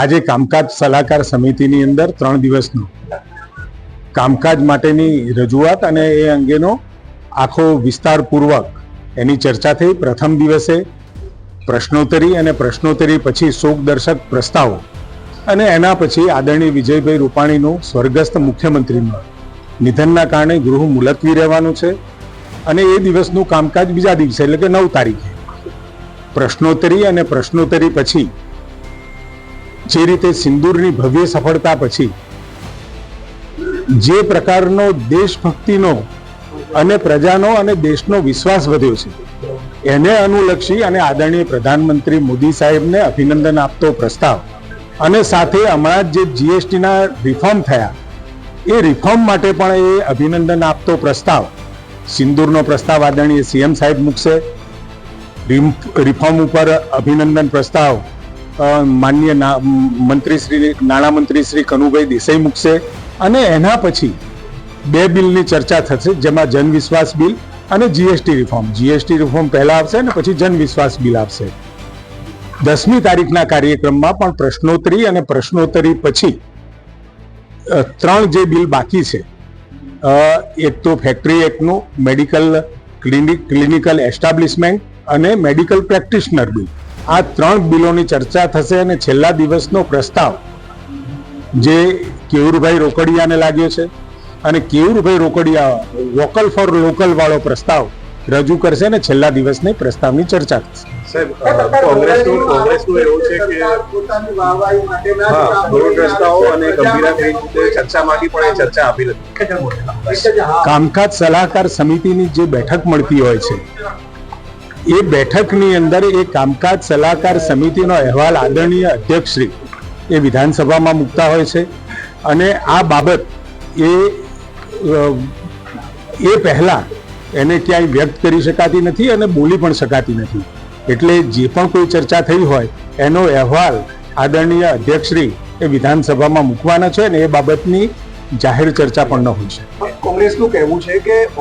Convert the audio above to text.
આજે કામકાજ સલાહકાર સમિતિની અંદર ત્રણ દિવસનો. કામકાજ માટેની રજૂઆત અને એ અંગેનો આખો વિસ્તારપૂર્વક એની ચર્ચા થઈ. પ્રથમ દિવસે પ્રશ્નોત્તરી અને પ્રશ્નોત્તરી પછી શોકદર્શક પ્રસ્તાવો અને એના પછી આદરણીય વિજયભાઈ રૂપાણીનું સ્વર્ગસ્થ મુખ્યમંત્રીનું નિધનના કારણે ગૃહ મુલતવી રહેવાનું છે અને એ દિવસનું કામકાજ બીજા દિવસે, એટલે કે નવ તારીખે. પ્રશ્નોત્તરી અને પ્રશ્નોત્તરી પછી જે રીતે સિંદૂરની ભવ્ય સફળતા પછી જે પ્રકારનો દેશભક્તિનો અને પ્રજાનો અને દેશનો વિશ્વાસ વધ્યો છે, એને અનુલક્ષી અને આદરણીય પ્રધાનમંત્રી મોદી સાહેબને અભિનંદન આપતો પ્રસ્તાવ અને સાથે હમણાં જ જીએસટીના રિફોર્મ થયા, એ રિફોર્મ માટે પણ એ અભિનંદન આપતો પ્રસ્તાવ સિંદૂરનો પ્રસ્તાવ આદરણીય સીએમ સાહેબ મૂકશે. રિફોર્મ ઉપર અભિનંદન પ્રસ્તાવ શ્રી નાણામંત્રી શ્રી કનુભાઈ દેસાઈ મૂકશે અને એના પછી બે બિલની ચર્ચા થશે, જેમાં જન વિશ્વાસ બિલ અને જીએસટી રિફોર્મ જીએસટી રિફોર્મ પહેલા આવશે અને પછી જનવિશ્વાસ બિલ આવશે. દસમી તારીખના કાર્યક્રમમાં પણ પ્રશ્નોત્તરી અને પ્રશ્નોત્તરી પછી ત્રણ જે બિલ બાકી છે એક તો ફેક્ટરી એક્ટનું, મેડિકલ ક્લિનિક, ક્લિનિકલ એસ્ટાબ્લિશમેન્ટ અને મેડિકલ પ્રેક્ટિશનર બિલ. આ ત્રણ બિલોની ચર્ચા થશે અને છેલ્લા દિવસનો પ્રસ્તાવ જે કેવુરભાઈ રોકડિયાને લાગ્યો છે અને Kevurbhai Rokadia vocal for local વાળો પ્રસ્તાવ રજૂ કરશે અને છેલ્લા દિવસની પ્રસ્તાવની ચર્ચા થશે. કોંગ્રેસનું કોંગ્રેસનું એવું છે કે પોતાની વાહવાહી માટેના જ હા કામો રોડ રસ્તાઓ અને ગંભીરા ચર્ચા માંગી પણ ચર્ચા આપી નથી. એક જ હા કામકાજ સલાહકાર સમિતિની જે બેઠક મળતી હોય છે એ બેઠકની અંદર એ કામકાજ સલાહકાર સમિતિનો અહેવાલ આદરણીય અધ્યક્ષશ્રી એ વિધાનસભામાં મૂકતા હોય છે. અને આ બાબત એ એ પહેલાં એને ક્યાંય વ્યક્ત કરી શકાતી નથી અને બોલી પણ શકાતી નથી. એટલે જે પણ કોઈ ચર્ચા થઈ હોય, એનો અહેવાલ આદરણીય અધ્યક્ષશ્રી એ વિધાનસભામાં મૂકવાના છે અને એ બાબતની જાહેર ચર્ચા પણ ન હોય છે. કોંગ્રેસનું કહેવું છે કે